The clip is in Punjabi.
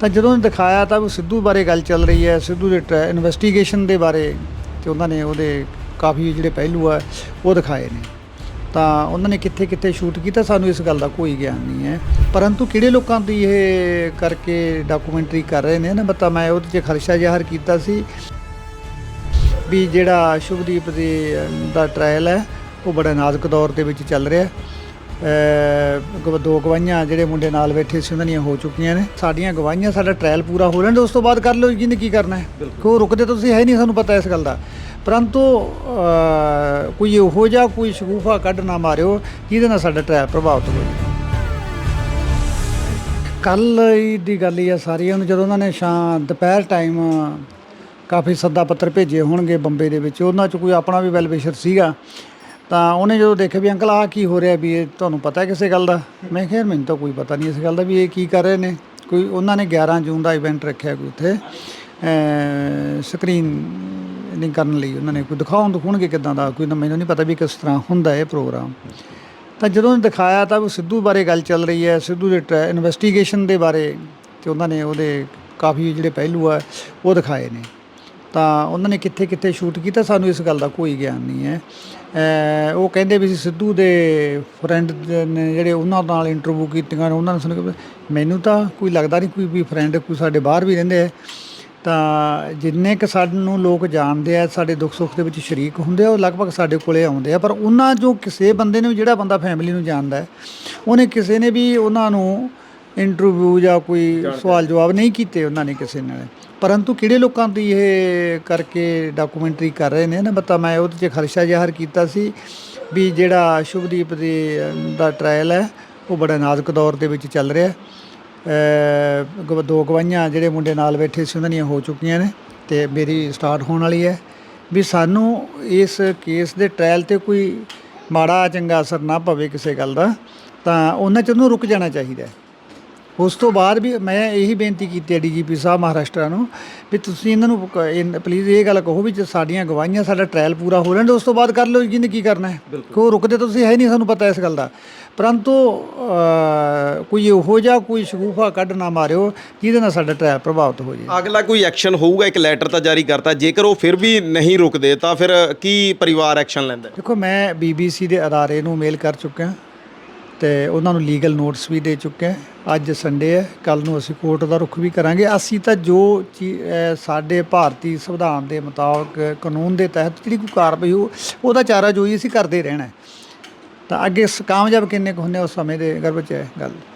ਤਾਂ ਜਦੋਂ ਦਿਖਾਇਆ ਤਾਂ ਉਹ ਸਿੱਧੂ ਬਾਰੇ ਗੱਲ ਚੱਲ ਰਹੀ ਹੈ, ਸਿੱਧੂ ਦੇ ਇਨਵੈਸਟੀਗੇਸ਼ਨ ਦੇ ਬਾਰੇ ਤੇ ਉਹਨਾਂ ਨੇ ਉਹਦੇ ਕਾਫੀ ਜਿਹੜੇ ਪਹਿਲੂ ਆ, ਉਹ ਦਿਖਾਏ ਨੇ। ਤਾਂ ਉਹਨਾਂ ਨੇ ਕਿੱਥੇ ਕਿੱਥੇ ਸ਼ੂਟ ਕੀਤਾ, ਸਾਨੂੰ ਇਸ ਗੱਲ ਦਾ ਕੋਈ ਗਿਆਨ ਨਹੀਂ ਹੈ। ਪਰੰਤੂ ਕਿਹੜੇ ਲੋਕਾਂ ਦੀ ਇਹ ਕਰਕੇ ਡਾਕੂਮੈਂਟਰੀ ਕਰ ਰਹੇ ਨੇ ਨਾ ਬਤਾ ਮੈਂ ਉਹਦੇ 'ਚ ਖਰਸ਼ਾ ਜ਼ਾਹਰ ਕੀਤਾ ਸੀ ਵੀ ਜਿਹੜਾ ਸ਼ੁਭਦੀਪ ਦੇ ਦਾ ਟ੍ਰਾਇਲ ਹੈ, ਉਹ ਬੜਾ ਨਾਜ਼ੁਕ ਦੌਰ ਦੇ ਵਿੱਚ ਚੱਲ ਰਿਹਾ। ਗਵ- ਦੋ ਗਵਾਹੀਆਂ ਜਿਹੜੇ ਮੁੰਡੇ ਨਾਲ ਬੈਠੇ ਸੀ ਉਹਨਾਂ ਦੀਆਂ ਹੋ ਚੁੱਕੀਆਂ ਨੇ। ਸਾਡੀਆਂ ਗਵਾਹੀਆਂ ਸਾਡਾ ਟ੍ਰਾਇਲ ਪੂਰਾ ਹੋ ਲੈਣ ਦੇ ਉਸ ਤੋਂ ਬਾਅਦ ਕਰ ਲਓ ਜਿਹਨੇ ਕੀ ਕਰਨਾ ਹੈ। ਕਿਉਂ ਰੁਕਦੇ ਤਾਂ ਤੁਸੀਂ ਹੈ ਨਹੀਂ ਸਾਨੂੰ ਪਤਾ ਇਸ ਗੱਲ ਦਾ। ਪਰੰਤੂ ਅ, ਕੋਈ ਇਹੋ ਜਿਹਾ ਕੋਈ ਸ਼ਗੂਫਾ ਕੱਢ ਨਾ ਮਾਰਿਓ ਜਿਹਦੇ ਨਾਲ ਸਾਡਾ ਟ੍ਰਾਇਲ ਪ੍ਰਭਾਵਿਤ ਹੋ ਜਾਵੇ ਕੱਲ ਦੀ ਗੱਲ ਹੀ ਆ ਸਾਰੀਆਂ ਨੂੰ ਜਦੋਂ ਉਹਨਾਂ ਨੇ ਸ਼ਾਮ ਦੁਪਹਿਰ ਟਾਈਮ ਕਾਫੀ ਸੱਦਾ ਪੱਤਰ ਭੇਜੇ ਹੋਣਗੇ ਬੰਬੇ ਦੇ ਵਿੱਚ ਉਹਨਾਂ 'ਚ ਕੋਈ ਆਪਣਾ ਵੀ ਵੈਲਵਿਸ਼ਰ ਸੀਗਾ। ਤਾਂ ਉਹਨੇ ਜਦੋਂ ਦੇਖਿਆ ਵੀ ਅੰਕਲ ਆਹ ਕੀ ਹੋ ਰਿਹਾ ਵੀ ਇਹ ਤੁਹਾਨੂੰ ਪਤਾ ਹੈ ਕਿਸੇ ਗੱਲ ਦਾ? ਮੈਂ ਕਿਹਾ ਯਾਰ ਮੈਨੂੰ ਤਾਂ ਕੋਈ ਪਤਾ ਨਹੀਂ ਇਸ ਗੱਲ ਦਾ ਵੀ ਇਹ ਕੀ ਕਰ ਰਹੇ ਨੇ। ਕੋਈ ਉਹਨਾਂ ਨੇ 11 ਜੂਨ ਦਾ ਇਵੈਂਟ ਰੱਖਿਆ ਕੋਈ ਉੱਥੇ। ਸਕਰੀਨ ਨਹੀਂ ਕਰਨ ਲਈ ਉਹਨਾਂ ਨੇ ਕੋਈ ਦਿਖਾਉਣ ਦਿਖਾਉਣਗੇ ਕਿਦਾਂ ਦਾ, ਕੋਈ ਨਾ ਮੈਨੂੰ ਨਹੀਂ ਪਤਾ ਵੀ ਕਿਸ ਤਰ੍ਹਾਂ ਹੁੰਦਾ ਇਹ ਪ੍ਰੋਗਰਾਮ ਤਾਂ ਜਦੋਂ ਦਿਖਾਇਆ ਤਾਂ ਉਹ ਸਿੱਧੂ ਬਾਰੇ ਗੱਲ ਚੱਲ ਰਹੀ ਹੈ, ਸਿੱਧੂ ਦੇ ਇਨਵੈਸਟੀਗੇਸ਼ਨ ਦੇ ਬਾਰੇ ਤੇ ਉਹਨਾਂ ਨੇ ਉਹਦੇ ਕਾਫੀ ਜਿਹੜੇ ਪਹਿਲੂ ਆ ਉਹ ਦਿਖਾਏ ਨੇ। ਤਾਂ ਉਹਨਾਂ ਨੇ ਕਿੱਥੇ ਕਿੱਥੇ ਸ਼ੂਟ ਕੀਤਾ, ਸਾਨੂੰ ਇਸ ਗੱਲ ਦਾ ਕੋਈ ਗਿਆਨ ਨਹੀਂ ਹੈ। ਉਹ ਕਹਿੰਦੇ ਵੀ ਸਿੱਧੂ ਦੇ ਫਰੈਂਡ ਨੇ ਜਿਹੜੇ ਉਹਨਾਂ ਨਾਲ ਇੰਟਰਵਿਊ ਕੀਤੀਆਂ ਉਹਨਾਂ ਨੇ ਸਾਨੂੰ ਮੈਨੂੰ ਤਾਂ ਕੋਈ ਲੱਗਦਾ ਨਹੀਂ ਕੋਈ ਵੀ ਫਰੈਂਡ ਕੋਈ ਸਾਡੇ ਬਾਹਰ ਵੀ ਰਹਿੰਦੇ ਆ ਤਾਂ ਜਿੰਨੇ ਕ ਸਾਨੂੰ ਲੋਕ ਜਾਣਦੇ ਆ, ਸਾਡੇ ਦੁੱਖ ਸੁੱਖ ਦੇ ਵਿੱਚ ਸ਼ਰੀਕ ਹੁੰਦੇ ਆ, ਉਹ ਲਗਭਗ ਸਾਡੇ ਕੋਲੇ ਆਉਂਦੇ ਆ। ਪਰ ਉਹਨਾਂ ਜੋ ਕਿਸੇ ਬੰਦੇ ਨੇ ਜਿਹੜਾ ਬੰਦਾ ਫੈਮਿਲੀ ਨੂੰ ਜਾਣਦਾ ਉਹਨੇ ਕਿਸੇ ਨੇ ਵੀ ਉਹਨਾਂ ਨੂੰ ਇੰਟਰਵਿਊ ਜਾਂ ਕੋਈ ਸਵਾਲ ਜਵਾਬ ਨਹੀਂ ਕੀਤੇ ਉਹਨਾਂ ਨੇ ਕਿਸੇ ਨਾਲ ਪਰੰਤੂ ਕਿਹੜੇ ਲੋਕਾਂ ਦੀ ਇਹ ਕਰਕੇ ਡਾਕੂਮੈਂਟਰੀ ਕਰ ਰਹੇ ਨੇ ਨਾ? ਬਤਾ ਮੈਂ ਉਹਦੇ 'ਚ ਖਰਚਾ ਜ਼ਾਹਰ ਕੀਤਾ ਸੀ ਵੀ ਜਿਹੜਾ ਸ਼ੁਭਦੀਪ ਦੇ ਦਾ ਟ੍ਰਾਇਲ ਹੈ ਉਹ ਬੜਾ ਨਾਜ਼ੁਕ ਦੌਰ ਦੇ ਵਿੱਚ ਚੱਲ ਰਿਹਾ। ਦੋ ਗਵਾਹੀਆਂ ਜਿਹੜੇ ਮੁੰਡੇ ਨਾਲ ਬੈਠੇ ਸੀ ਉਹਨਾਂ ਦੀਆਂ ਹੋ ਚੁੱਕੀਆਂ ਨੇ ਤੇ ਮੇਰੀ ਸਟਾਰਟ ਹੋਣ ਵਾਲੀ ਹੈ। ਵੀ ਸਾਨੂੰ ਇਸ ਕੇਸ ਦੇ ਟ੍ਰਾਇਲ ਤੇ ਕੋਈ ਮਾੜਾ ਚੰਗਾ ਅਸਰ ਨਾ ਪਵੇ ਕਿਸੇ ਗੱਲ ਦਾ ਤਾਂ ਉਹਨਾਂ ਚ ਉਹਨੂੰ ਰੁਕ ਜਾਣਾ ਚਾਹੀਦਾ ਹੈ। ਉਸ ਤੋਂ ਬਾਅਦ ਵੀ ਮੈਂ ਇਹੀ ਬੇਨਤੀ ਕੀਤੀ ਹੈ ਡੀਜੀਪੀ ਸਾਹਿਬ ਮਹਾਰਾਸ਼ਟਰ ਨੂੰ ਵੀ ਤੁਸੀਂ ਇਹਨਾਂ ਨੂੰ ਪਲੀਜ਼ ਇਹ ਗੱਲ ਕਹੋ ਵੀ ਜੇ ਸਾਡੀਆਂ ਗਵਾਹੀਆਂ ਸਾਡਾ ਟ੍ਰਾਇਲ ਪੂਰਾ ਹੋ ਲੈਣ ਉਸ ਤੋਂ ਬਾਅਦ ਕਰ ਲਓ ਜਿਹਨੇ ਕੀ ਕਰਨਾ ਹੈ? ਕਿਉਂ ਰੁਕਦੇ ਤਾਂ ਤੁਸੀਂ ਹੈ ਨਹੀਂ ਸਾਨੂੰ ਪਤਾ ਇਸ ਗੱਲ ਦਾ। ਪਰੰਤੂ ਕੋਈ ਇਹੋ ਜਿਹਾ ਕੋਈ ਸ਼ਗੂਫਾ ਕੱਢ ਨਾ ਮਾਰਿਓ ਜਿਹਦੇ ਨਾਲ ਸਾਡਾ ਟ੍ਰਾਇਲ ਪ੍ਰਭਾਵਿਤ ਹੋ ਜਾਏ ਅਗਲਾ ਕੋਈ ਐਕਸ਼ਨ ਹੋਊਗਾ ਇੱਕ ਲੈਟਰ ਤਾਂ ਜਾਰੀ ਕਰਤਾ ਜੇਕਰ ਉਹ ਫਿਰ ਵੀ ਨਹੀਂ ਰੁਕਦੇ ਤਾਂ ਫਿਰ ਕੀ ਪਰਿਵਾਰ ਐਕਸ਼ਨ ਲੈਂਦਾ? ਦੇਖੋ ਮੈਂ ਬੀਬੀਸੀ ਦੇ ਅਦਾਰੇ ਨੂੰ ਮੇਲ ਕਰ ਚੁੱਕਿਆ। ਤੇ ਉਹਨਾਂ ਨੂੰ ਲੀਗਲ ਨੋਟਿਸ ਵੀ ਦੇ ਚੁੱਕੇ ਚੁੱਕਿਆ ਅੱਜ ਸੰਡੇ ਹੈ ਕੱਲ ਨੂੰ ਅਸੀਂ ਕੋਰਟ ਦਾ ਰੁਖ ਵੀ ਕਰਾਂਗੇ। ਅਸੀਂ ਤਾਂ ਜੋ ਚੀ- ਸਾਡੇ ਭਾਰਤੀ ਸੰਵਿਧਾਨ ਦੇ ਮੁਤਾਬਕ ਕਾਨੂੰਨ ਦੇ ਤਹਿਤ ਜਿਹੜੀ ਕੋਈ ਕਾਰਵਾਈ ਹੋ, ਉਹਦਾ ਚਾਰਾ ਜੋਈ ਅਸੀਂ ਕਰਦੇ ਰਹਿਣਾ ਤਾਂ ਅੱਗੇ ਸ- ਕਾਮਯਾਬ ਕਿੰਨੇ ਕੁ ਹੁੰਦੇ ਉਸ ਸਮੇਂ ਦੇ ਗਰਭ ਚ ਹੈ ਗੱਲ।